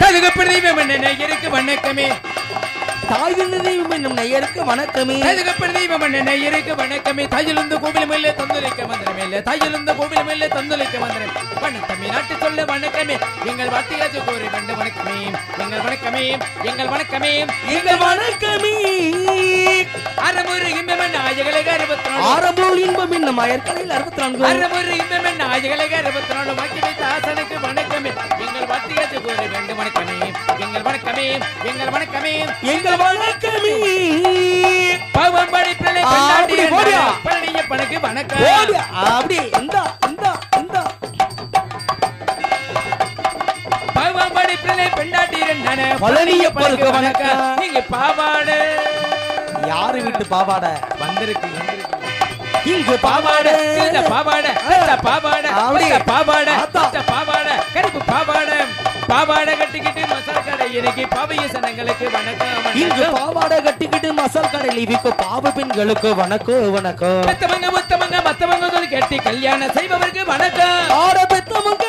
தகுப்படி தெய்வம் என்ன நேயருக்கு வணக்கமே. தாய்கின்ற தெய்வம் என்னும் நெய்யருக்கு வணக்கமே. தகுப்படி தெய்வம் என்ன நேயருக்கு வணக்கமே. தாயிலிருந்து கோவிலும் இல்லை தந்துரைக்க மந்திரம் இல்லை. தாயிலிருந்து கோவிலும் இல்லை தந்துரைக்க மந்திரம் வணக்கமே நாட்டு சொல்ல வணக்கமே. எங்கள் வார்த்தையாச்சு கோரி கண்டு வணக்கமே. எங்கள் வணக்கமே எங்கள் வணக்கமே. எங்கள் வணக்கமே. அறமுறை இன்பம் அறுபத்தி நாலு இன்பம் என்னும் அயற்கரையில் அறுபத்தி நான்கு அறமுறை இன்பம் நாயகலக அறுபத்தி நாலு மாக்கி வைத்த ஆசனுக்கு வணக்கமே. எங்கள் வார்த்தையாச்சு கண்டு வணக்கமே எங்கள் வணக்கமே எங்கள் வணக்கமே. எங்கள் வணக்கமே. ஆ, அப்படி போடியா. பழனிய பணக்கு வணக்கம். ஓடு. அப்படி இந்தா இந்தா இந்தா. பாவம் படைப்பிள்ளை பெண்டாட்டி இரண்டான பழனியப்பனுக்கு வணக்கம். நீங்க பாவாடை. யாரு வீட்டு பாவாட? வந்திருக்கு வந்திருக்கு. இங்கு பாவாடை. பாவாட பாவாடை பாவாடை. பாவாடை கட்டிக்கிட்டு மசாலா கடை இன்னைக்கு பாவைய சனங்களுக்கு வணக்கம் இங்கு பாவாடை கட்டிக்கிட்டு மசால் கடையில் இவிக்கு பாவ பெண்களுக்கு வணக்கம் வணக்கம். மத்தவங்க முத்தவங்க மத்தவங்க கட்டி கல்யாணம் செய்பவருக்கு வணக்கம். ஆட பெத்தவங்க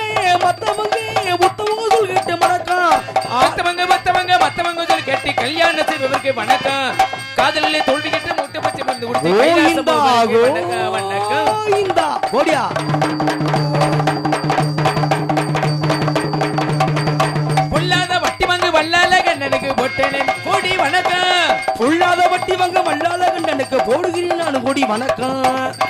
மத்தவங்க முத்தவங்க சொல்லிட்டு வணக்கம். மத்தவங்க மத்தவங்க மத்தவங்க சொல்லி கட்டி கல்யாணம் செய்பவருக்கு வணக்கம். காதலிலே தோல்விக்கிட்டு முட்டை பச்சை மருந்து கொடுத்து வணக்கம் வணக்கம். கோவிந்தா. பொல்லாத வட்டி வாங்க வல்லாத கண்டனுக்கு போடுகிறேன் நான் கூடி வணக்கம்.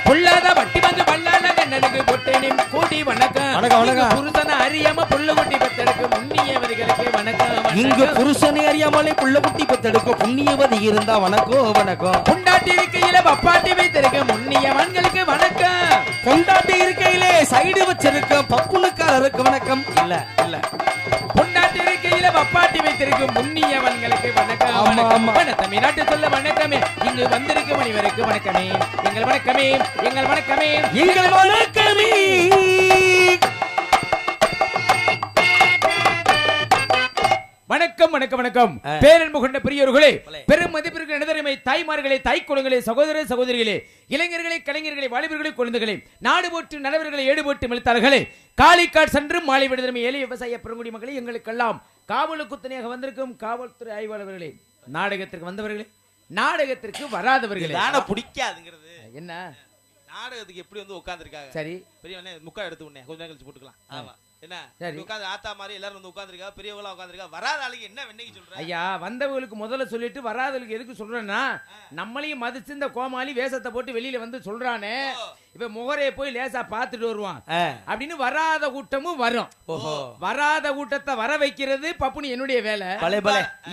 பொல்லாத வட்டி மங்கு வல்லால கண்ணனுக்கு பொட்டேனே கோடி வணக்கம். வணக்கம், வணக்கம். புருஷனை அறியாம புள்ள குட்டி பத்தருக்கு முன்னியவர்களுக்கு வணக்கம் இங்கு புருஷனை அறியாமலே புள்ள குட்டி பத்தெடுக்க புண்ணியவதி இருந்தா வணக்கம் வணக்கம். பொண்டாட்டி இருக்கையில பப்பாட்டி வைத்திருக்க முன்னியவன்களுக்கு வணக்கம். கொண்டாட்டி இருக்கையிலே சைடு வச்சிருக்க பப்புனுக்காரருக்கு வணக்கம். இல்ல இல்ல. பொண்டாட்டி இருக்கையில பப்பாட்டி வைத்திருக்கும் முன்னியவன்களுக்கு வணக்கம் வணக்கம் சொல்ல வணக்கமே. இங்கு வந்திருக்கும் மணிவருக்கு வணக்கமே. எங்கள் வணக்கமே எங்கள் வணக்கமே. எங்கள் வணக்கமே. வணக்கம் வணக்கம் வணக்கம். பேரன்பு கொண்ட பெரியோர்களே பலே. பெரும் மதிப்பிற்கு நிதரிமை தாய்மார்களே தாய் குளங்களே சகோதர சகோதரிகளே இளைஞர்களே கலைஞர்களே வாலிபர்களே குழந்தைகளே நாடு போட்டு நலவர்களை ஏடு போட்டு மெழுத்தாளர்களே காளிக்காட் சென்று மாலை விடுதலை ஏழை விவசாய பெருங்குடி மக்களை எங்களுக்கெல்லாம் காவலுக்கு துணையாக வந்திருக்கும் காவல்துறை ஆய்வாளர்களே. நாடகத்திற்கு வந்தவர்களே நாடகத்திற்கு வராதவர்களே. தானே பிடிக்காதுங்கிறது. என்ன? நாடகத்துக்கு எப்படி வந்து உட்காந்துருக்காங்க சரி. பெரியவனே முக்கா எடுத்து உடனே கொஞ்ச நேரம் கழிச்சு போட்டுக்கலாம். ஆமா. என்ன? சரி. உட்காந்து ஆத்தா மாதிரி எல்லாரும் வந்து உட்காந்துருக்கா பெரியவங்களா உட்காந்துருக்கா வராத ஆளுக்கு என்ன வெண்ணைக்கு சொல்ற? ஐயா வந்தவங்களுக்கு முதல்ல சொல்லிட்டு வராதவங்களுக்கு எதுக்கு சொல்றேன்னா நம்மளையும் மதிச்சு இந்த கோமாளி வேஷத்தை போட்டு வெளியில வந்து சொல்றானே. இப்ப முகரைய போய் லேசா பார்த்துட்டு வருவான். அப்படின்னு வராத கூட்டமும் வரும். வராத கூட்டத்தை வர வைக்கிறது பப்புனு என்னுடைய வேலை.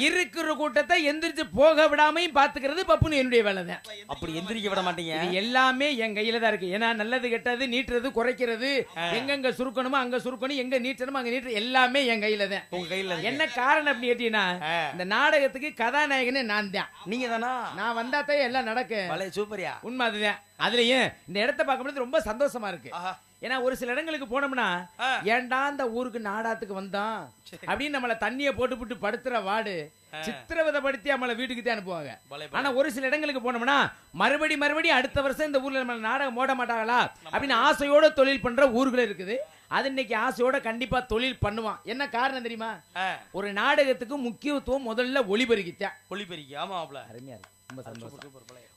இருக்கிற கூட்டத்தை எந்திரிச்சு போக விடாமையும் பாத்துக்கிறது பப்புனு என்னுடைய வேலை தான். அப்படி எந்திரிக்க விட மாட்டீங்க? எல்லாமே என் கையில தான் இருக்கு. ஏன்னா நல்லது கெட்டது நீட்டுறது குறைக்கிறது எங்கெங்க சுருக்கணுமோ அங்க சுருக்கணும் எங்க நீட்டணுமோ அங்க நீட்டு எல்லாமே என் கையில தான். உங்க கையில. என்ன காரணம் அப்படின்னு கேட்டீங்கன்னா. இந்த நாடகத்துக்கு கதாநாயகனே நான் தான். நீங்க தானா நான் வந்தா தான் எல்லாம் நடக்கும். பலே சூப்பரியா. உண்மை அதுதான். அதுலயும் இந்த இடத்த பார்க்கும்போது ரொம்ப சந்தோஷமா இருக்கு. ஏன்னா ஒரு சில இடங்களுக்கு போனோம்னா ஆ. ஏன்டா இந்த ஊருக்கு நாடாத்துக்கு வந்தோம் அப்படின்னு நம்மள தண்ணிய போட்டு போட்டு படுத்துற வாடு சித்திரவதை படுத்தி நம்மள வீட்டுக்கு தான் அனுப்புவாங்க. ஆனா ஒரு சில இடங்களுக்கு போனோம்னா மறுபடி மறுபடி அடுத்த வருஷம் இந்த ஊர்ல நம்ம நாடகம் போட மாட்டாங்களா? அப்படின்னு ஆசையோட தொழில் பண்ற ஊர்கள் இருக்குது. அது இன்னைக்கு ஆசையோட கண்டிப்பா தொழில் பண்ணுவான். என்ன காரணம் தெரியுமா? ஒரு நாடகத்துக்கு முக்கியத்துவம் முதல்ல ஒளிபெருக்கித்தான் ஒளிபெருக்கி. ஆமா அருமையா இருக்கு. ரொம்ப சந்தோஷம்.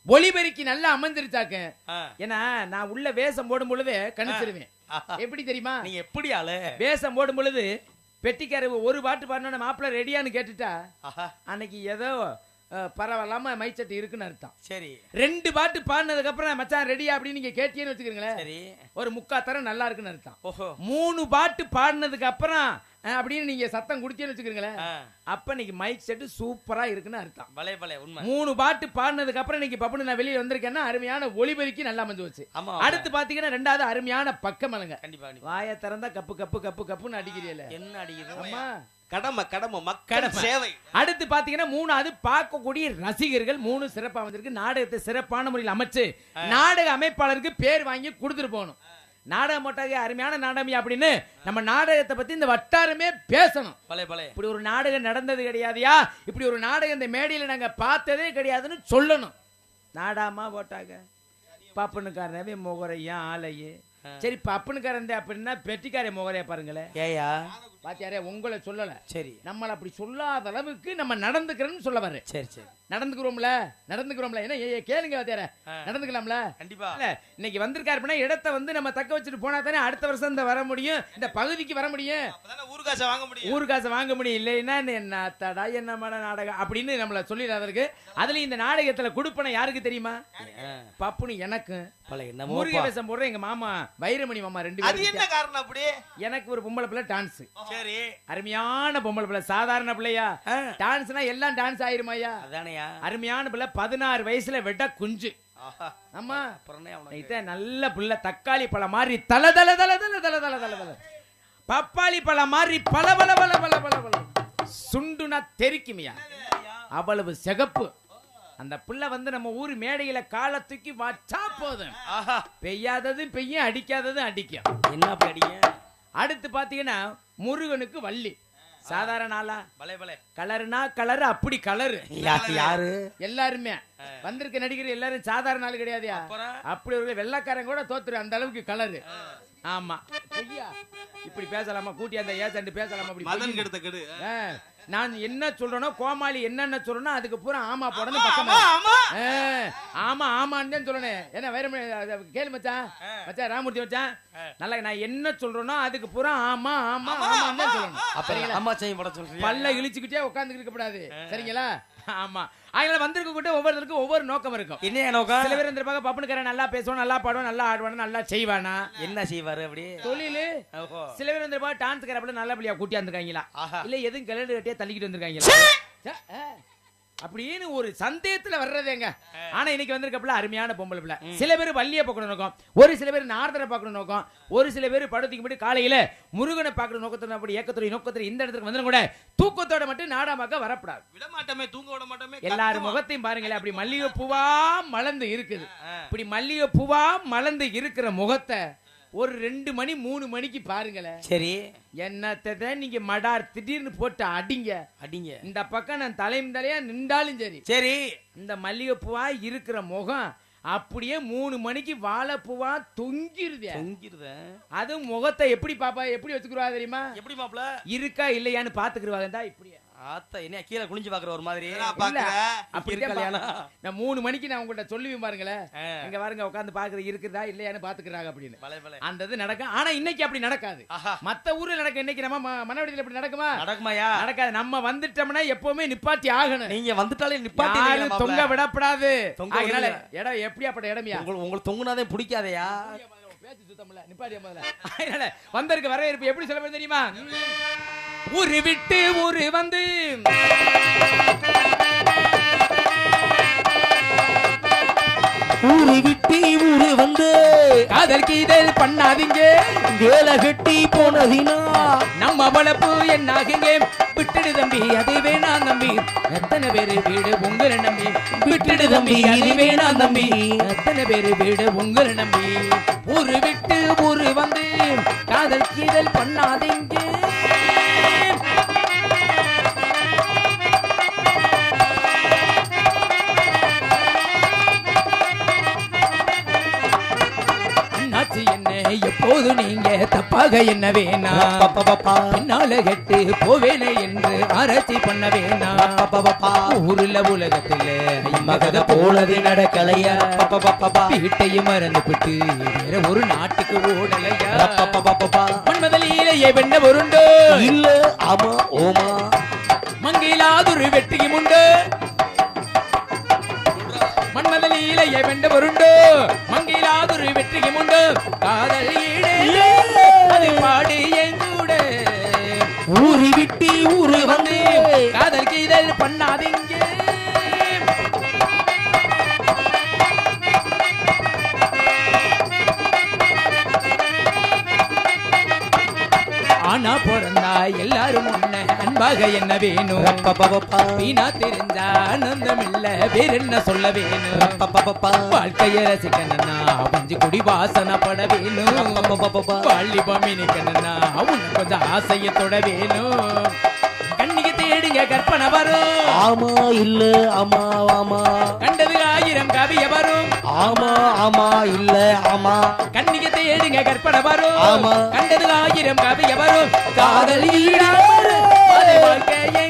ஒளிபெருக்கி நல்லா அமைஞ்சிருச்சாக்க ஆ. ஏன்னா நான் உள்ள வேஷம் போடும் பொழுது கணிச்சிருவேன். எப்படி தெரியுமா? நீங்க எப்படி ஆளு? வேஷம் போடும் பொழுது பெட்டிக்கார ஒரு பாட்டு பாடணும் மாப்பிள்ள ரெடியான்னு கேட்டுட்டா அன்னைக்கு ஏதோ பரவாயில்லாம மைச்சட்டு இருக்குன்னு அர்த்தம். சரி. ரெண்டு பாட்டு பாடினதுக்கு அப்புறம் மச்சான் ரெடியா அப்படின்னு நீங்க கேட்டீங்கன்னு வச்சுக்கீங்களேன் சரி. ஒரு முக்கா தரம் நல்லா இருக்குன்னு அர்த்தம். ஓஹோ. மூணு பாட்டு பாடினதுக்கு அப்புறம் அப்படின்னு நீங்க சத்தம் குடிச்சேன்னு வச்சுக்கீங்களேன் ஆ, அப்ப இன்னைக்கு மைக் செட்டு சூப்பரா இருக்குன்னு அர்த்தம். பலே பலே உண்மை. மூணு பாட்டு பாடினதுக்கு அப்புறம் இன்னைக்கு பப்புனு நான் வெளியே வந்திருக்கேன்னா அருமையான ஒளிபெருக்கி நல்லா மஞ்சு வச்சு ஆமா. அடுத்து பாத்தீங்கன்னா ரெண்டாவது அருமையான கண்டிப்பா வாயை திறந்தா கப்பு கப்பு கப்பு கப்புன்னு அடிக்கிறீல என்ன அடிக்குது? அம்மா கடமை கடமை மக்கள். சேவை. அடுத்து பாத்தீங்கன்னா மூணாவது பார்க்கக்கூடிய ரசிகர்கள் மூணு சிறப்பா வந்திருக்கு நாடகத்தை சிறப்பான முறையில் அமைச்சு நாடக அமைப்பாளருக்கு பேர் வாங்கி கொடுத்துட்டு போகணும். நாடகம் போட்டாங்க அருமையான நாடகம் அப்படின்னு நம்ம நாடகத்தை பத்தி இந்த வட்டாரமே பேசணும். பலே பலே. இப்படி ஒரு நாடகம் நடந்தது கிடையாதுயா? இப்படி ஒரு நாடகம் இந்த மேடையில நாங்க பார்த்ததே கிடையாதுன்னு சொல்லணும். நாடாமா போட்டாங்க. பாப்பனுக்காரனவே முகரையா ஆலையே சரி இப்ப அப்பனுக்காரன் அப்படின்னா பெட்டிக்கார முகரையா பாருங்களேன் ஏயா பாத்தியாரே உங்களை சொல்லல. சரி. நம்மள அப்படி சொல்லாத அளவுக்கு நம்ம நடந்துக்கிறோம்னு சொல்ல வர்றேன். சரி சரி. நடந்துக்கிறோம்ல நடந்துக்கிறோம்ல. என்ன ஏய், கேளுங்க வாத்தியார. நடந்துக்கலாம்ல? கண்டிப்பா. இல்ல இன்னைக்கு வந்திருக்காரு அப்படின்னா இடத்த வந்து நம்ம தக்க வச்சுட்டு போனா தானே அடுத்த வருஷம் இந்த வர முடியும் இந்த பகுதிக்கு வர முடியும். அப்பதானே ஊரு காசை வாங்க முடியும். ஊர் காசை வாங்க முடியும். இல்லைன்னா என்ன தடா என்ன மட நாடகம் அப்படின்னு நம்மள சொல்லிடாத இருக்கு அதுல இந்த நாடகத்துல கொடுப்பன யாருக்கு தெரியுமா? பப்புனு எனக்கும். பல என்னமோ முருக வேஷம் போடுற எங்க மாமா. வைரமணி மாமா ரெண்டு அது என்ன காரணம் அப்படி? எனக்கு ஒரு பொம்பளை பிள்ளை டான்ஸ். சரி. அருமையான பொம்பளை பிள்ளை சாதாரண பிள்ளையா. டான்ஸ்னா எல்லாம் டான்ஸ் ஆயிருமாயா அதானையா? அருமையான பிள்ளை பதினாறு வயசுல வெட்ட குஞ்சு. ஆமா நல்ல புள்ள தக்காளி பழம் மாதிரி தல தல தல தல தல தல தல தல பப்பாளி பழம் மாதிரி பல பல பல பல பல பல சுண்டுனா தெரிக்குமியா அவ்வளவு சிகப்பு. அந்த புள்ள வந்து நம்ம ஊர் மேடையில காலை தூக்கி வச்சா போதும். ஆஹா. பெய்யாததும் பெய்யும் அடிக்காததும் அடிக்கும். என்ன அடிங்க? அடுத்து பாத்தீங்கன்னா முருகனுக்கு வள்ளி. சாதாரண ஆளா? பலே பலே. கலருனா கலரு அப்படி கலரு. யாரு எல்லாருமே. வந்திருக்க நடிகர் எல்லாரும் சாதாரண ஆள் அப்புறம்? அப்படி ஒரு வெள்ளக்காரன் கூட தோத்துரு அந்த அளவுக்கு கலரு. ஆமா. பொய்யா இப்படி பேசலாமா? கூட்டி அந்த ஏசண்டு பேசலாமா? அப்படி மதன். கெடுத்த கெடு. நான் என்ன சொல்றேனோ கோமாளி என்னென்ன சொல்றனோ அதுக்கு பூரா ஆமா போடணும் ஆமா, பக்கமா. ஆமா. ஆமா. ஆமான்னு தான் சொல்லணும் என்ன வேற கேளு மச்சான். மச்சான் ராமூர்த்தி மச்சான். நல்லா நான் என்ன சொல்றேனோ அதுக்கு பூரா ஆமா ஆமா ஆமான்னு தான் சொல்லணும். அப்ப அம்மா செய்யும் போட சொல்றீங்க? பல்ல இழிச்சுக்கிட்டே உட்கார்ந்து இருக்க கூடாது. சரிங்களா? ஆமா. அதனால வந்திருக்க கூட ஒவ்வொருத்தருக்கும் ஒவ்வொரு நோக்கம் இருக்கும். என்ன நோக்கம்? சில பேர் இருந்திருப்பாங்க பப்புனுக்காரன் நல்லா பேசுவான் நல்லா பாடுவான் நல்லா ஆடுவான் நல்லா செய்வானா? என்ன செய்வாரு அப்படி? தொழிலு. சில பேர் வந்திருப்பாங்க டான்ஸ் கரப்பல நல்ல பிள்ளையா கூட்டி வந்திருக்காங்களா. இல்ல எதுவும் கிளடு கட்டியா தள்ளிக்கிட்டு வந்திருக்காங்களா. அப்படின்னு ஒரு சந்தேகத்துல வர்றதேங்க. ஆனா இன்னைக்கு வந்திருக்கப்பல அருமையான பொம்பளை பிள்ளை. சில பேர் வள்ளிய பார்க்கணும் நோக்கம். ஒரு சில பேர் நாரதரை பார்க்கணும் நோக்கம். ஒரு சில பேர் படத்துக்கு மட்டும் காலையில முருகனை பார்க்கணும் நோக்கத்துல அப்படி ஏக்கத்துறை நோக்கத்துல இந்த இடத்துக்கு வந்து கூட. தூக்கத்தோட மட்டும் நாடகமாக்க வரப்படாது. விட மாட்டோமே தூங்க விட மாட்டோமே எல்லாரும். முகத்தையும் பாருங்களேன். அப்படி மல்லிகை பூவா மலர்ந்து இருக்குது. இப்படி மல்லிகை பூவா மலர்ந்து இருக்கிற முகத்தை ஒரு ரெண்டு மணி மூணு மணிக்கு பாருங்களேன். சரி. என்னத்தை நீங்க மடார் திடீர்னு போட்டு அடிங்க. அடிங்க. இந்த பக்கம் நான் தலையும் தலையா நின்றாலும் சரி. சரி. இந்த மல்லிகைப்பூவா இருக்கிற முகம் அப்படியே மூணு மணிக்கு வாழைப்பூவா தொங்கிருதே. தொங்கிருத. அதுவும் முகத்தை எப்படி பாப்பா எப்படி வச்சுக்கிறவா தெரியுமா? எப்படி மாப்ள இருக்கா இல்லையான்னு பாத்துக்கிருவாங்க தான் இப்படியே. ஆத்தா என்ன கீழே குனிஞ்சு பாக்குற ஒரு மாதிரி? பா- நான் மூணு மணிக்கு நான் உங்கள்ட்ட சொல்லுவேன் பாருங்களேன். இங்க பாருங்க உட்காந்து பாக்குற இருக்குதா இல்லையான்னு பாத்துக்கிறாங்க அப்படின்னு. அந்த இது நடக்கும். ஆனா இன்னைக்கு அப்படி நடக்காது. ஆஹா. மத்த ஊர்ல நடக்க இன்னைக்கு நம்ம ம- மனவெடியில இப்படி நடக்குமா? நடக்குமாயா நடக்காது. நம்ம வந்துட்டோம்னா எப்பவுமே நிப்பாட்டி ஆகணும். நீங்க வந்துட்டாலே நிப்பாட்டி தொங்க விடப்படாது. தொங்க. இடம் எப்படியாப்பட்ட இடமியா? உங்களுக்கு தொங்குனாதே பிடிக்காதயா? பேச்சு சுத்தமில்ல நிப்பாட்டியா முதல்ல. அதனால வந்திருக்க வரவேற்பு எப்படி சொல்ல தெரியுமா? ஊரு விட்டு ஊரு வந்து. ஊரு விட்டு ஊரு வந்து. காதல் கீதல் பண்ணாதீங்க. வேலை கட்டி போனதினா. நம்ம வளப்பு என்னாகுங்க? விட்டுடு தம்பி அது வேணா தம்பி. எத்தனை பேரு வீடு உங்களை நம்பி? விட்டுடு தம்பி அது வேணா தம்பி. எத்தனை பேரு வீடு உங்களை நம்பி? ஊரு விட்டு ஊரு வந்து காதல் கீதல் பண்ணாதீங்க. தப்பாக என்ன வேணா பின்னால கெட்டு போவேனே என்று ஆராய்ச்சி பண்ண வேணா ஊருல உலகத்துல மகத போலது நடக்கலையா? வீட்டையும் மறந்து விட்டு வேற ஒரு நாட்டுக்கு ஓடலையா? மன்மதலீலையே வெண்ண பொருண்டோ. இல்ல ஆமா ஓமா. மங்கிலாதுரு வெற்றியும் உண்டு. மன்மதலீலையே வெண்ட பொருண்டோ. மங்கிலாதுரு வெற்றியும் உண்டு. காதல் ஈடே பாடு என் கூட ஊரு விட்டு ஊரு வந்து காதல் கீதல் பண்ணாதீங்க. ஆனா பிறந்தா எல்லாரும் உன்ன அன்பாக என்ன வேணும்? வீணா தெரிஞ்சா ஆனந்தம் இல்ல வேற என்ன சொல்ல வேணும்? வாழ்க்கைய ரசிக்கணும்னா பஞ்சு குடி வாசனை பட வேணும். வாலிபம் இனிக்கணும்னா உன்னை கொஞ்சம் ஆசைய தொட வேணும். கண்ணிக்கு தேடுங்க கற்பனை வரும். ஆமா இல்ல ஆமா ஆமா. ஆமா இல்ல ஆமா. கண்ணிகத்தை தேடுங்க கற்பனை வரும். ஆமா. கண்டதில் ஆயிரம் கவிய வரும். காதல் வாழ்க்கையை